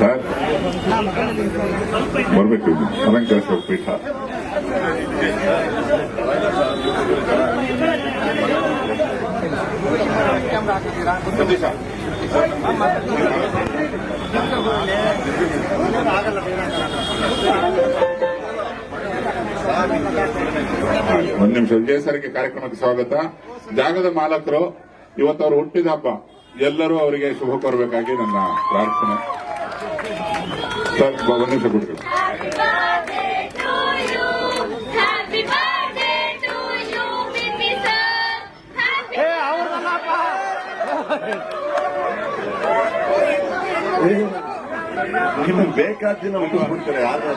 Sir? ಬರಬೇಕು ಪೀಠ. ಒಂದ್ ನಿಮಿಷ. ವಿಜಯ ಸರ್ಗೆ ಕಾರ್ಯಕ್ರಮಕ್ಕೆ ಸ್ವಾಗತ. ಜಾಗದ ಮಾಲಕರು, ಇವತ್ತು ಅವರು ಹುಟ್ಟಿದ ಹಬ್ಬ. ಎಲ್ಲರೂ ಅವರಿಗೆ ಶುಭ ಕೋರಬೇಕಾಗಿ ನನ್ನ ಪ್ರಾರ್ಥನೆ. ಸರ್ ಒಂದು ನಿಮಿಷ ಕೊಡ್ತೀವಿ Happy birthday to you. ನಿಮಗೆ ಬೇಕಾದ ದಿನ ಯಾರು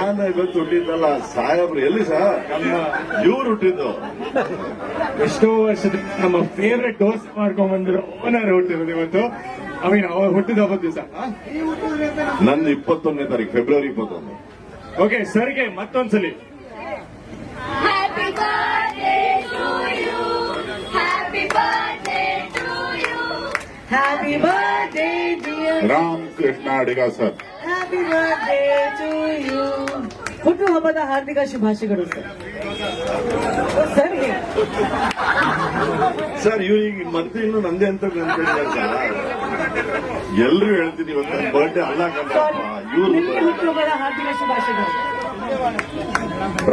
ನಾನು ಇವತ್ತು ಹುಟ್ಟಿದ್ದಲ್ಲ ಸಾಹೇಬ್ರು ಎಲ್ಲಿ ಸಹ ಇವ್ರು ಹುಟ್ಟಿದ್ದು. ಎಷ್ಟೋ ವರ್ಷದ ನಮ್ಮ ಫೇವ್ರೆಟ್ ಡೋಸ್ ಮಾಡ್ಕೊಂಡ್ ಬಂದಿರೋ ಓನರ್ ಹುಟ್ಟಿರೋದು ಇವತ್ತು. ಐ ಮೀನ್ ಅವ್ರು ಹುಟ್ಟಿದ ಹಬ್ಬದ ದಿವಸ. ನಂದು ಇಪ್ಪತ್ತೊಂದನೇ ತಾರೀಕು ಫೆಬ್ರವರಿ ಇಪ್ಪತ್ತೊಂದು. ಓಕೆ ಸರ್ಗೆ ಮತ್ತೊಂದ್ಸಲಿ. Happy birthday, dear. Ram Krishna Adiga sir. Happy birthday to you. ಹುಟ್ಟುಹಬ್ಬದ ಹಾರ್ದಿಕ ಶುಭಾಶಯಗಳು ಸರ್ ಸರ್ ಸರ್ ಇವ್ರಿಗೆ ಮತ್ತೆ ಇನ್ನು ನಂದೇ ಅಂತ ನೆನ್ಪಿದ್ದಾರೆ ಎಲ್ಲರೂ ಎಲ್ರು ಹೇಳ್ತೀನಿ ಇವತ್ತು ನನ್ನ ಬರ್ಡೇ ಅಲ್ಲ ಇವ್ರು ನಿಮಗೆ ಹುಟ್ಟುಹಬ್ಬದ ಹಾರ್ದಿಕ ಶುಭಾಶಯಗಳು.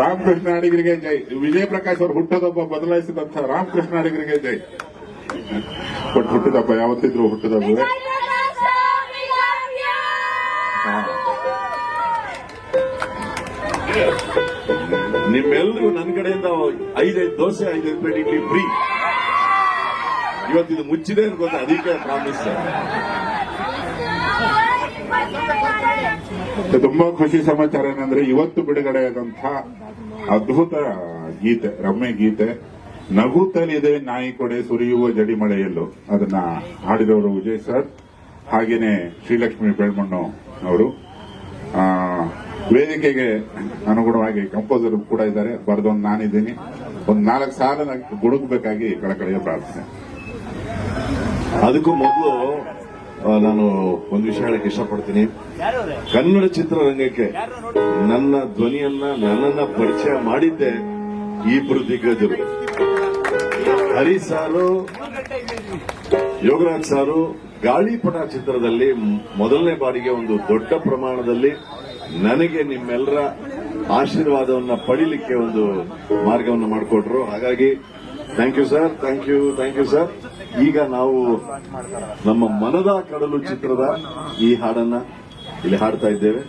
ರಾಮಕೃಷ್ಣ ಅಡಿಗರಿಗೆ ಜೈ. ವಿಜಯ ಪ್ರಕಾಶ್ ಅವರು ಹುಟ್ಟದಪ್ಪ ಬದಲಾಯಿಸಿದಂತ ರಾಮಕೃಷ್ಣ ಅಡಿಗರಿಗೆ ಜೈ. ಬಟ್ ಹುಟ್ಟಿದಪ್ಪ ಯಾವತ್ತಿದ್ರು ಹುಟ್ಟಿದ ಹಬ್ಬ ನಿಮ್ಮೆಲ್ಲರೂ. ನನ್ನ ಕಡೆಯಿಂದ ಐದೈದು ದೋಸೆ ಐದೈದು ಪ್ಲೇಟ್ ಇಡ್ಲಿ ಫ್ರೀ. ಇವತ್ತಿದು ಮುಚ್ಚಿದೆ ಅಂತ ಗೊತ್ತಾ? ಅದಕ್ಕೆ ಪ್ರಾಮಿಸ್ ತುಂಬಾ ಖುಷಿ ಸಮಾಚಾರ ಏನಂದ್ರೆ ಇವತ್ತು ಬಿಡುಗಡೆಯಾದಂಥ ಅದ್ಭುತ ಗೀತೆ ರಮ್ಯ ಗೀತೆ. ನಗುತ್ತಲಿದೆ, ನಾಯಿ ಕೊಡೆ ಸುರಿಯುವ ಜಡಿಮಳೆಯಲ್ಲೂ ಅದನ್ನ ಹಾಡಿದವರು ವಿಜಯ್ ಸರ್, ಹಾಗೇನೆ ಶ್ರೀಲಕ್ಷ್ಮಿ ಬೆಳ್ಮಣ್ಣು ಅವರು. ವೇದಿಕೆಗೆ ಅನುಗುಣವಾಗಿ ಕಂಪೋಸರ್ ಕೂಡ ಇದ್ದಾರೆ. ಬರೆದೊಂದು ನಾನಿದ್ದೀನಿ. ಒಂದು ನಾಲ್ಕು ಸಾಲ ಗುಡುಗಬೇಕಾಗಿ ಕಳಕಳಿಯ ಪ್ರಾರ್ಥನೆ. ಅದಕ್ಕೂ ಮೊದಲು ನಾನು ಒಂದು ವಿಷಯ ಹೇಳಕ್ ಇಷ್ಟಪಡ್ತೀನಿ. ಕನ್ನಡ ಚಿತ್ರರಂಗಕ್ಕೆ ನನ್ನ ಧ್ವನಿಯನ್ನ, ನನ್ನನ್ನ ಪರಿಚಯ ಮಾಡಿದ್ದೆ ಈ ದಿಗ್ಗಜರು ಹರಿ ಸಾರು ಯೋಗರಾಜ್ ಸಾರು, ಗಾಳಿಪಟ ಚಿತ್ರದಲ್ಲಿ ಮೊದಲನೇ ಬಾರಿಗೆ ಒಂದು ದೊಡ್ಡ ಪ್ರಮಾಣದಲ್ಲಿ ನನಗೆ ನಿಮ್ಮೆಲ್ಲರ ಆಶೀರ್ವಾದವನ್ನು ಪಡಿಲಿಕ್ಕೆ ಒಂದು ಮಾರ್ಗವನ್ನು ಮಾಡಿಕೊಟ್ರು. ಹಾಗಾಗಿ thank you sir thank you thank you sir ಈಗ ನಾವು ನಮ್ಮ ಮನದ ಕಡಲು ಚಿತ್ರದ ಈ ಹಾಡನ್ನ ಇಲ್ಲಿ ಹಾಡ್ತಾ ಇದ್ದೇವೆ.